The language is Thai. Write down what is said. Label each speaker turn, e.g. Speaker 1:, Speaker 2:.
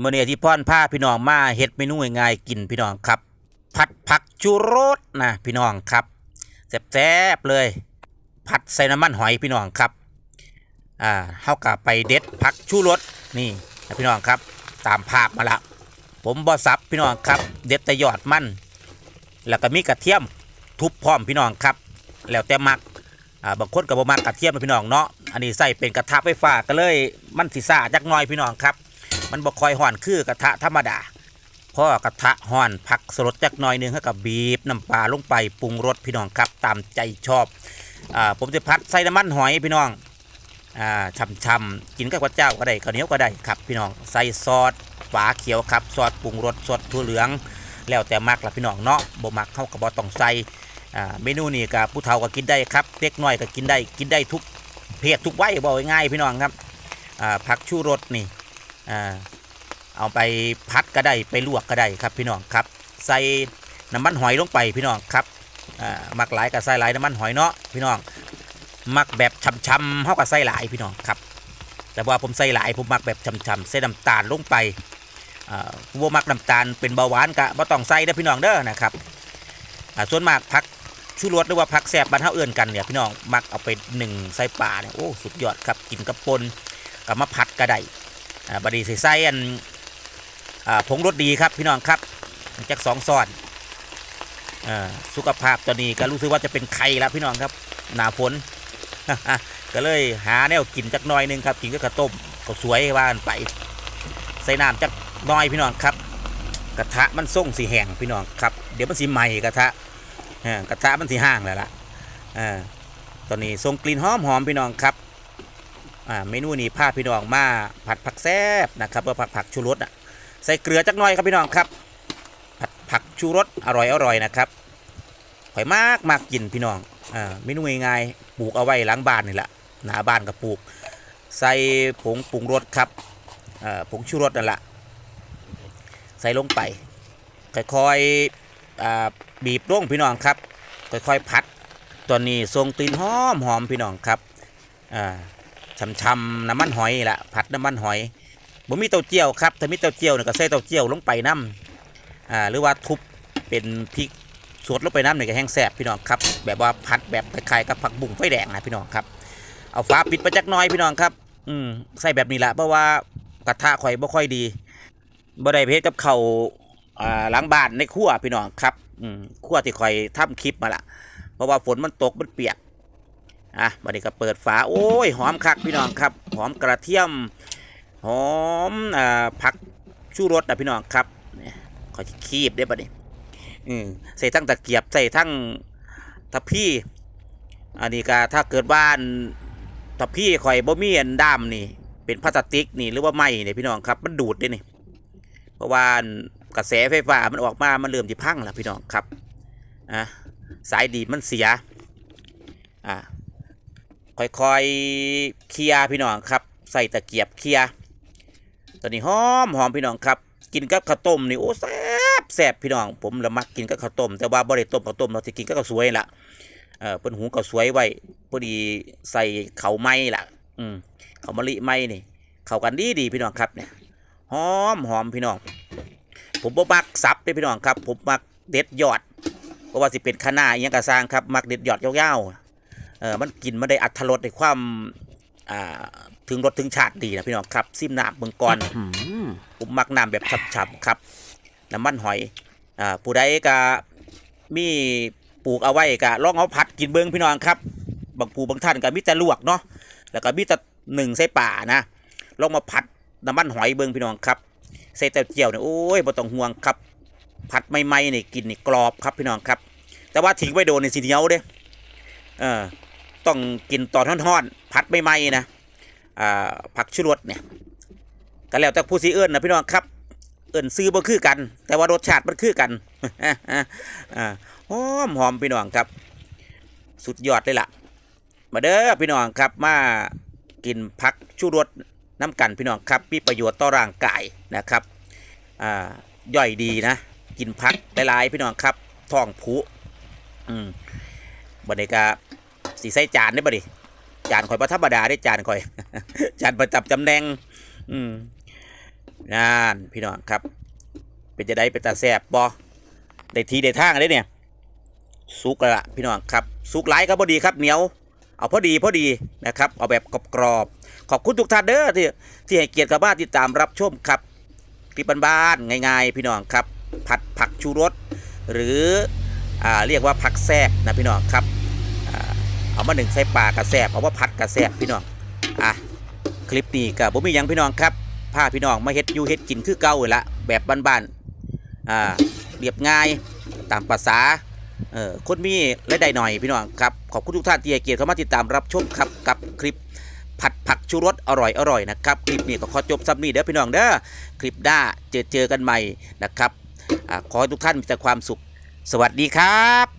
Speaker 1: มื่อเนี้ที่พ่อนผ้าพี่น้องมาเฮ็ดเมนูง่ายๆกินพี่น้องครับ ผัดผักชูรสนะพี่น้องครับแซ่บๆเลย ผัดใส่น้ำมันหอยพี่น้องครับอ่าเฮากับไปเด็ดผักชูรสนี่นะพี่น้องครับ ตามภาพมาละผมบ่สับพี่น้องครับ เด็ดแต่ยอดมัน แล้วก็มีกระเทียมทุบพร้อมพี่น้องครับ แล้วแต่มักอ่าบางคนก็บ่มักกระเทียมนะพี่น้องเนาะอันนี้ใส่เป็นกระทะไฟฟ้าก็เลยมันสิซ่าจักน่อยพี่น้องครับ มันบ่คอยห่อนคือกระทะธรรมดาพราะกระทะห่อนผักสลดจักหน่อยหนึงให้กับบีบน้ำปลาลงไปปรุงรสพี่น้องครับตามใจชอบอ่าผมจะพัดใส่น้ำมันหอยพี่น้องอ่าช่ำๆกินกับข้าวเจ้าก็ได้ข้าวเหนียวก็ได้ครับ พี่น้องใส่ซอสฝาเขียวครับซอสปรุงรสซอสถั่วเหลือง แล้วแต่มักละพี่น้องเนาะบ่มักเข้ากับบ่ต้องใส่อ่าเมนูนี้กับผู้เฒ่าก็กินได้ครับเด็กน้อยก็กินได้กินได้ทุกเพศทุกวัยบอกง่ายๆพี่น้องครับอ่าผักชูรสนี่ อ่าเอาไปพัดก็ได้ไปลวกก็ได้ครับพี่น้องครับ ใส่น้ำมันหอยลงไปพี่น้องครับอ่ามักหลายก็ใส่หลายน้ำมันหอยเนาะพี่น้องมักแบบช่ำๆเฮาก็ใส่หลายพี่น้องครับ แต่ว่าผมใส่หลายผมมักแบบช่ำๆใส่น้ำตาลลงไปอ่าผู้มักน้ำตาลเป็นเบาหวานกะบ่ต้องใส่เด้อพี่น้องเด้อนะครับอ่าส่วนมากผักชูรสหรือว่าผักแซ่บบ้านเฮาเอื้อนกันเนี่ยพี่น้องมักเอาไปหนึ่งใส่ปลาเนี่ยโอ้สุดยอดครับกินกับปนกับมาผัดก็ได้ บัดนี้สิใส่อันอ่าผงรสดีครับพี่น้องครับจักสองซอนอ่าสุขภาพตอนนี้ก็รู้สึกว่าจะเป็นไข่แล้วพี่น้องครับ หนาฝนก็เลยหาแนวกินจักน่อยหนึงครับกินกับข้าวต้มก็สวยว่านไป ใส่น้ำจักน้อยพี่น้องครับ กระทะมันส่งสีแห้งพี่น้องครับ เดี๋ยวมันสีใหม่กระทะกระทะมันสีห่างแล้วล่ะตอนนี้ส่งกลิ่นหอมหอมพี่น้องครับ อ่าเมนูนี้พาพี่น้องมาผัดผักแซ่บนะครับเพื่อผักผักชูรสอะใส่เกลือจักหน่อยครับพี่น้องครับ ผัดผักชูรสอร่อยอร่อยนะครับข่อยมากมากกินพี่น้องอ่าเมนูง่ายๆปลูกเอาไว้หล้างบ้านนี่แหละหนาบ้านก็ปลูก ใส่ผงปรุงรสครับอ่อผงชูรสนั่นแหละใส่ลงไป ค่อยๆอ่าบีบลงพี่น้องครับ ค่อยๆพัดตอนนี้ทรงกลิ่นหอมหอมพี่น้องครับอ่า ช่ำๆน้ำมันหอยนี่ละผัดน้ำมันหอยบ่มีเต้าเจี้ยวครับถ้ามีเต้าเจี้ยวเนี่ยก็ใส่เต้าเจี้ยวลงไปน้ำอ่าหรือว่าทุบเป็นพริกสดลงไปน้ำเนี่ยก็แห้งแซ่บพี่น้องครับแบบว่าผัดแบบคล้ายๆกับผักบุ้งไฟแดงนะพี่น้องครับเอาฟ้าปิดไปจักน้อยพี่น้องครับ อืมใส่แบบนี้ละเพราะว่ากระทะข่อยบ่ค่อยดีบ่ได้เพชรกับเขาอ่าหล้างบ้านในครัวพี่น้องครับอืมครัวที่ข่อยทำคลิปมาละเพราะว่าฝนมันตกมันเปียก อะบัดนี้ก็เปิดฝา โอ้ย หอมคักพี่น้องครับ หอมกระเทียม หอมอ่าผักชูรสนะพี่น้องครับเนี่ยขอคีบได้บัดนี้อืมใส่ทั้งตะเกียบใส่ทั้งทัพพี่ อันนี้ก็ถ้าเกิดบ้านถ้าพี่ข่อยบ่มีอันด้ามนี่ เป็นพลาสติกนี่หรือว่าไม้เนี่ยพี่น้องครับ มันดูดได้นี่ เพราะว่ากระแสไฟฟ้ามันออกมามันเริ่มที่พังแล้วพี่น้องครับอะสายดีมันเสียอะ ค่อยๆเคลียพี่น้องครับ ใส่ตะเกียบเคลียตอนนี้หอมหอมพี่น้องครับ กินกับข้าวต้มนี่โอ้แซ่บแซ่บพี่น้อง ผมละมักกินกับข้าวต้ม แต่ว่าบ่ได้ต้มข้าวต้มเราที่กินกับข้าวสวยล่ะเออเพิ่นหุงข้าวสวยไว้พอดีใส่เขาไม้ล่ะอืมเขามะลิไม้นี่ เข้ากันดีดีพี่น้องครับเนี่ยหอมหอมพี่น้อง ผมบ่มักสับเด้พี่น้องครับ ผมมักเด็ดยอดเพราะว่าสิเป็นคะน้าอหยังกระซางครับมักเด็ดยอดยาวๆ เออมันกินมันได้อัตรสในความอ่าถึงรสถึงชาติดีนะพี่น้องครับซิมน้ำเมืองก่อนผมมักน้ำแบบฉ่ำๆครับน้ำมันหอยอ่าผู้ใดก็มีปลูกเอาไว้ก็ลองเอาผัดกินเบิ้งพี่น้องครับบางผู้บางท่านก็มีแต่ลวกเนาะแล้วก็มีแต่หนึ่งใส่ป่านะลองมาผัดน้ำมันหอยเบิ้งพี่น้องครับใส่เต้าเจี้ยวเนี่ยโอ้ยบ่ต้องห่วงครับ ผัดใหม่ๆนี่กินนี่กรอบครับพี่น้องครับ แต่ว่าทิ้งไว้โดนในสีเหนียวเด้เออ ต้องกินตอนทอนๆผัดใหม่ๆนะอ่าผักชูรสเนี่ยก็แล้วแต่ผู้สิเอิ้นะพี่น้องครับ เอิ้นซื้อบ่คือกัน แต่ว่ารสชาติมันคือกันอ่าหอมหอมพี่น้องครับ สุดยอดเลยล่ะ มาเด้อพี่น้องครับมากินผักชูรสน้ำกันพี่น้องครับมีประโยชน์ต่อร่างกายนะครับอ่าย่อยดีนะ กินผักหลายๆพี่น้องครับท้องผูอืมบัดนี้ก็ สีใส่จานได้บ่ดิจานข่อยบ่ธรรมดาได้จานข่อย จานประจำตำแหน่งอืมนั่นพี่น้องครับ เป็นจะได้เป็นตาแสบบอได้ทีได้ทางเลยเนี่ยสุกละพี่น้องครับสุกหลายก็พอดีครับเหนียว เอาพอดีพอดีนะครับ เอาแบบกรอบๆขอบคุณทุกท่านเด้อที่ที่ให้เกียรติกับบ้านติดตามรับชมครับคลิปบ้านๆง่าย ๆ พี่น้องครับ ผัดผักชูรสหรืออ่าเรียกว่าผักแซบนะพี่น้องครับ เอามาหนึ่งใส่ปลากระแซบเอาว่าผัดกระแซบพี่น้องอะคลิปนี้กับผมมียังพี่น้องครับพาพี่น้องมาเฮ็ดยูเฮ็ดกินคือเก่าเลยละแบบบ้านๆอ่าเรียบง่ายตามภาษาเออคนมีรายได้หน่อยพี่น้องครับขอบคุณทุกท่านที่ให้เกียรติเข้ามาติดตามรับชมครับกับคลิปผัดผักชูรสอร่อยอร่อยนะครับคลิปนี้ก็ขอจบซ้ำนี้เด้อพี่น้องเด้อคลิปหน้าเจอเจอกันใหม่นะครับอขอให้ทุกท่านมีแต่ความสุข สวัสดีครับ